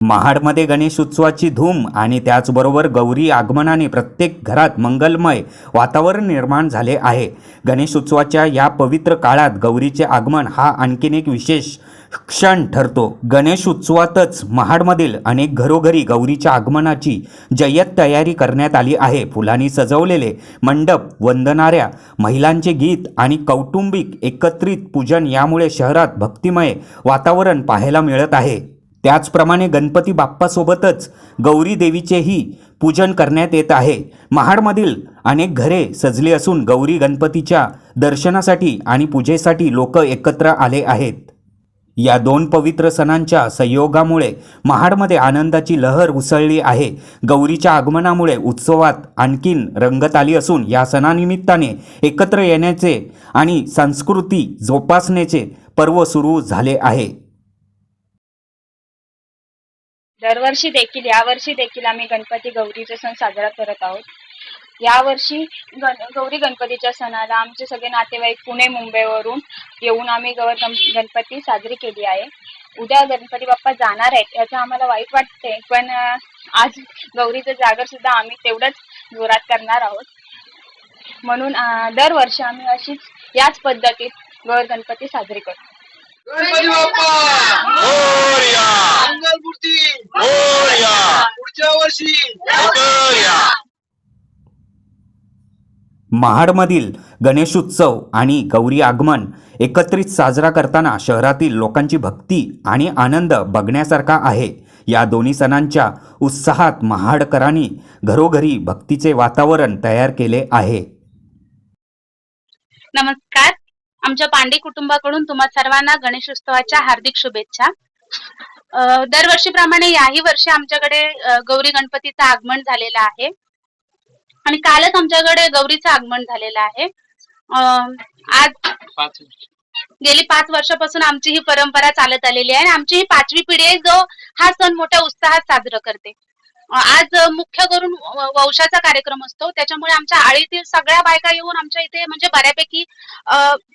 महाडमध्ये गणेश उत्सवाची धूम आणि त्याचबरोबर गौरी आगमनाने प्रत्येक घरात मंगलमय वातावरण निर्माण झाले आहे. गणेश उत्सवाच्या या पवित्र काळात गौरीचे आगमन हा आणखीन एक विशेष क्षण ठरतो. गणेश उत्सवातच महाडमधील अनेक घरोघरी गौरीच्या आगमनाची जय्यत तयारी करण्यात आली आहे. फुलांनी सजवलेले मंडप वंदणाऱ्या महिलांचे गीत आणि कौटुंबिक एकत्रित पूजन यामुळे शहरात भक्तिमय वातावरण पाहायला मिळत आहे. त्याचप्रमाणे गणपती बाप्पासोबतच गौरी देवीचेही पूजन करण्यात येत आहे. महाडमधील अनेक घरे सजली असून गौरी गणपतीच्या दर्शनासाठी आणि पूजेसाठी लोक एकत्र आले आहेत. या दोन पवित्र सणांच्या संयोगामुळे महाडमध्ये आनंदाची लहर उसळली आहे. गौरीच्या आगमनामुळे उत्सवात आणखीन रंगत आली असून या सणानिमित्ताने एकत्र येण्याचे आणि संस्कृती जोपासण्याचे पर्व सुरू झाले आहे. दरवर्षी देखील यावर्षी देखील आम्ही गणपती गौरीचा सण साजरा करत आहोत. यावर्षी गण गौरी गणपतीच्या सणाला आमचे सगळे नातेवाईक पुणे मुंबईवरून येऊन आम्ही गौर गणपती साजरी केली आहे. उद्या गणपती बाप्पा जाणार आहेत याचं आम्हाला वाईट वाटते पण आज गौरीचं जागर सुद्धा आम्ही तेवढंच जोरात करणार आहोत. म्हणून दरवर्षी आम्ही अशीच याच पद्धतीत गौर गणपती साजरी करतो. गणपती बाप्पा! हो, मोरया. पुढच्या वर्षी. मोरया. महाडमधील गणेशोत्सव आणि गौरी आगमन एकत्रित साजरा करताना शहरातील लोकांची भक्ती आणि आनंद बघण्यासारखा आहे. या दोन्ही सणांच्या उत्साहात महाडकरांनी घरोघरी भक्तीचे वातावरण तयार केले आहे. नमस्कार. आमच्या पांडे कुटुंबाकडून तुम्हा सर्वांना गणेशोत्सवाच्या हार्दिक शुभेच्छा. दरवर्षीप्रमाणे याही वर्षी आमच्याकडे गौरी गणपतीचं आगमन झालेलं आहे. आणि कालच आमच्याकडे गौरीचं आगमन झालेलं आहे. आज गेली पाच वर्षापासून आमची ही परंपरा चालत आलेली आहे आणि आमची ही पाचवी पिढी आहे जो हा सण मोठ्या उत्साहात साजरा करते. आज मुख्य करून वंशाचा कार्यक्रम असतो. त्याच्यामुळे आमच्या आळीतील सगळ्या बायका येऊन आमच्या इथे म्हणजे बऱ्यापैकी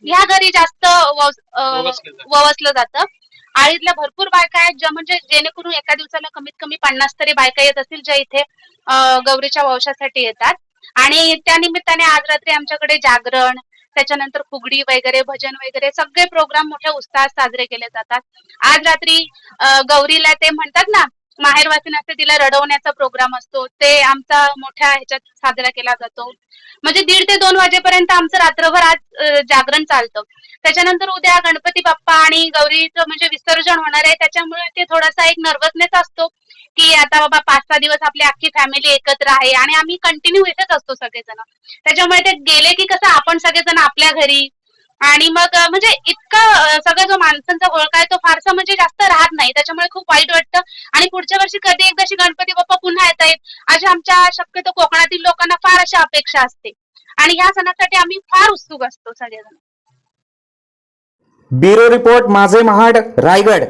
ह्या घरी जास्त वस- अ, ववसलं जातं. आळीतल्या भरपूर बायका आहेत ज्या म्हणजे जेणेकरून एका दिवसाला कमीत कमी पन्नास तरी बायका येत असतील ज्या इथे गौरीच्या वंशासाठी येतात. आणि त्या निमित्ताने आज रात्री आमच्याकडे जागरण त्याच्यानंतर फुगडी वगैरे भजन वगैरे सगळे प्रोग्राम मोठ्या उत्साहात साजरे केले जातात. आज रात्री गौरीला ते म्हणतात ना माहेर असते तिला रडवण्याचा प्रोग्राम असतो. ते आमचा मोठ्या ह्याच्यात साजरा केला जातो. म्हणजे दीड ते दोन वाजेपर्यंत आमचं रात्रभर आज जागरण चालतं. त्याच्यानंतर उद्या गणपती बाप्पा आणि गौरीचं म्हणजे विसर्जन होणार आहे. त्याच्यामुळे ते थोडासा एक नर्वसनेस असतो की आता बाबा पाच सहा दिवस आपली अख्खी फॅमिली एकत्र आहे आणि आम्ही कंटिन्यू इथेच असतो सगळेजण. त्याच्यामुळे ते गेले की कसं आपण सगळेजण आपल्या घरी. आणि मग म्हणजे इतका सगळं सगळा जो माणसांचा घोळका आहे म्हणजे जास्त राहत नाही. त्याच्यामुळे खूप वाईट वाटतं. आणि पुढच्या वर्षी कधी एकदाशी गणपती बाप्पा पुन्हा येत आहेत अशा आमच्या शक्यतो कोकणातील लोकांना फार अशा अपेक्षा असते. आणि ह्या सणासाठी आम्ही फार उत्सुक असतो सगळेजण. ब्युरो रिपोर्ट माझे महाड रायगड.